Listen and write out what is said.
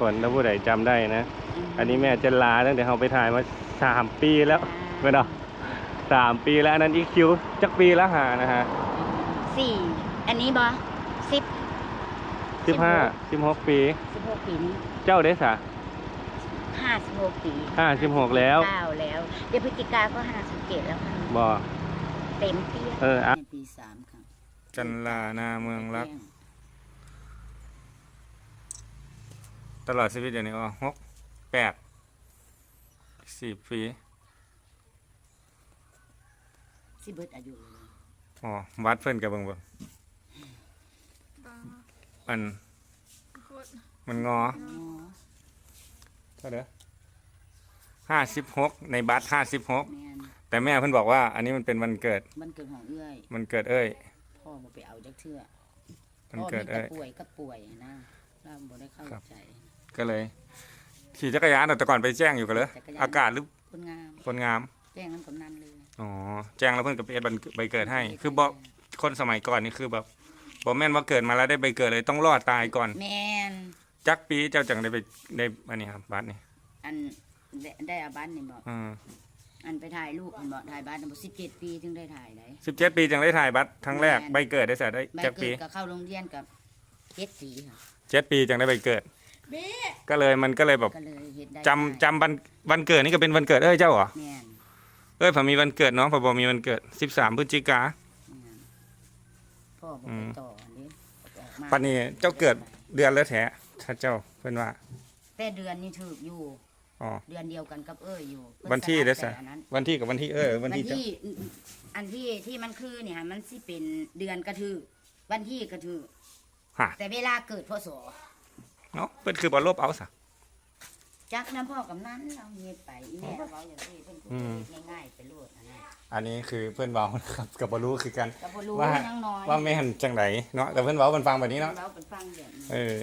คนถ้าผู้ใดจำได้นะ อันนี้แม่เจนลาตั้งแต่เราไปถ่ายมาสามปีแล้วไม่เนาะสามปีแล้วอันนั้นอีคิวจักปีละหานะฮะสี่อันนี้บอสิบสิบห้าสิบหกปีสิบหกปีนี้เจ้าได้สะห้าสิบหกปีห้าสิบหกแล้วเก้าแล้ว เดี๋ยวพฤศจิกาก็ห้าสิบเจ็ดแล้วค่ะบอเต็มเตี้ยเอออะในปีสามค่ะจันลานาเมืองรัก ตลอดชีวิตอย่างนี้อ๋อหกแปดสี่ปีสิเบิดอายุเลยอ๋อวัดเพิ่นกับเบิ่งเบิ่งอันมันงออ๋อเท่าเด้อห้าสิบหกในบัตรห้าสิบหกแม่นแต่แม่เพิ่นบอกว่า อันนี้มันเป็นวันเกิดมันเกิดของเอื้อยมันเกิดเอ้ยพ่อบ่ไปเอาจักเทื่อมันพ่อเกิดมีแต่เอ้ย ป่วยก็ป่วยนะเราบ่ได้เข้าครับ ใจ ก็เลย ขี่จักรยานแต่ก่อนไปแจ้งอยู่กันเลยจักรยาน อากาศหรือคนงามคนงามแจ้งนั้นกำนันเลยอ๋อแจ้งแล้วเพิ่นกับเอ็ดบันใบเกิดให้ คือบอกคนสมัยก่อนนี่คือแบบบอกแม่นว่าเกิดมาแล้วได้ใบเกิดเลยต้องรอดตายก่อน แม่นจักปีเจ้าจังได้ไปได้อันนี้ครับบัตรนี่อันได้ได้อาบันนี่บอกอืมอันไปถ่ายรูปมันบอกถ่ายบ้านบอกสิบเจ็ดปีถึงได้ถ่ายได้ สิบเจ็ดปีจังได้ถ่ายบัตรครั้งแรกแม่น ใบเกิดได้เสียได้ใบจักเกิปีดก็เข้าโรงเรียนกับเจ็ดปีค่ะเจ็ดปีจังได้ใบเกิด ก็เลยมันก็เลยแบบก็เลยเฮ็ดได้จำจำวันวันเกิดนี่ก็เป็นวันเกิดเอ้ยเจ้าเหรอแม่นเอ้ยผมมีวันเกิดน้องผมบอกมีวันเกิดสิบสามพฤศจิกา แม่นพ่อบอกอืไปมต่ออันนี้ออกมาปันนี้เจ้าเกิดเดือนแล้วแท้ถ้าเจ้าเพิ่นว่าแต่เดือนนี้ถูกอยู่ อ๋อเดือนเดียวกันกับเอ้ยอยู่เพิ่วันที่สลับได้สะแต่อันนั้น วันที่กับวันที่เอ้ยวัวันนที่เจ้าที่อันที่ที่มันคือเนี่ยมันสิเป็นเดือนกระถือวันที่กระถือฮะแต่เวลาเกิดพศ เนาะเพิ่นคือบอลลบเอาซะจักน้ำพ่อกับนั้นเราเฮ็ดไปอีแม่เราอย่างที่เพิ่นก็อืมเฮ็ดง่ายๆไปโลดอันนั้นอันนี้คือเพื่อนเว้านะครับกับบรู้คือกันก็บ่รู้ว่ายังน้อยว่าแม่นจังไดเนาะแต่เพื่อนเว้ามันฟังแบบนี้เนาะเราเป็นฟังอย่างนี้ เออ